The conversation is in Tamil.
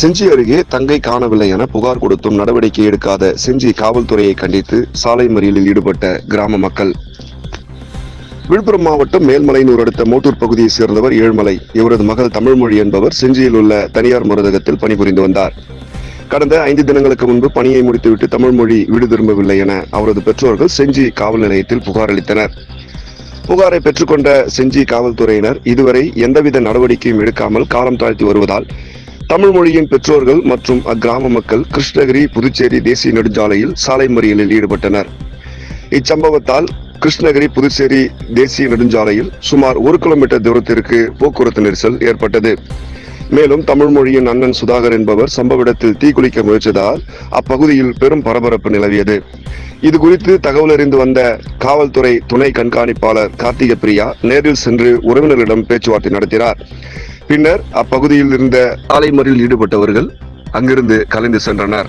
செஞ்சி அருகே தங்கை காணவில்லை என புகார் கொடுத்தும் நடவடிக்கை எடுக்காத செஞ்சி காவல்துறையை கண்டித்து சாலை மறியலில் ஈடுபட்ட கிராம மக்கள். விழுப்புரம் மாவட்டம் மேல்மலையனூர் அடுத்த மோட்டூர் பகுதியைச் சேர்ந்தவர் ஏழ்மலை. இவரது மகள் தமிழ்மொழி என்பவர் செஞ்சியில் உள்ள தனியார் மருந்தகத்தில் பணிபுரிந்து வந்தார். கடந்த ஐந்து தினங்களுக்கு முன்பு பணியை முடித்துவிட்டு தமிழ்மொழி வீடு திரும்பவில்லை என அவரது பெற்றோர்கள் செஞ்சி காவல் நிலையத்தில் புகார் அளித்தனர். புகாரை பெற்றுக்கொண்ட செஞ்சி காவல்துறையினர் இதுவரை எந்தவித நடவடிக்கையும் எடுக்காமல் காலம் தாழ்த்தி வருவதால் தமிழ் மொழியின் பெற்றோர்கள் மற்றும் அக்கிராம மக்கள் கிருஷ்ணகிரி புதுச்சேரி தேசிய நெடுஞ்சாலையில் சாலை மறியலில் ஈடுபட்டனர். இச்சம்பவத்தால் கிருஷ்ணகிரி புதுச்சேரி தேசிய நெடுஞ்சாலையில் சுமார் ஒரு கிலோமீட்டர் தூரத்திற்கு போக்குவரத்து நெரிசல் ஏற்பட்டது. மேலும் தமிழ் மொழியின் அண்ணன் சுதாகர் என்பவர் சம்பவ இடத்தில் தீக்குளிக்க முயற்சித்தால் அப்பகுதியில் பெரும் பரபரப்பு நிலவியது. இது குறித்து தகவல் அறிந்து வந்த காவல்துறை துணை கண்காணிப்பாளர் கார்த்திக பிரியா நேரில் சென்று உறவினர்களிடம் பேச்சுவார்த்தை நடத்தினார். பின்னர் அப்பகுதியில் இருந்த ஆலை மறியலில் ஈடுபட்டவர்கள் அங்கிருந்து கலைந்து சென்றனர்.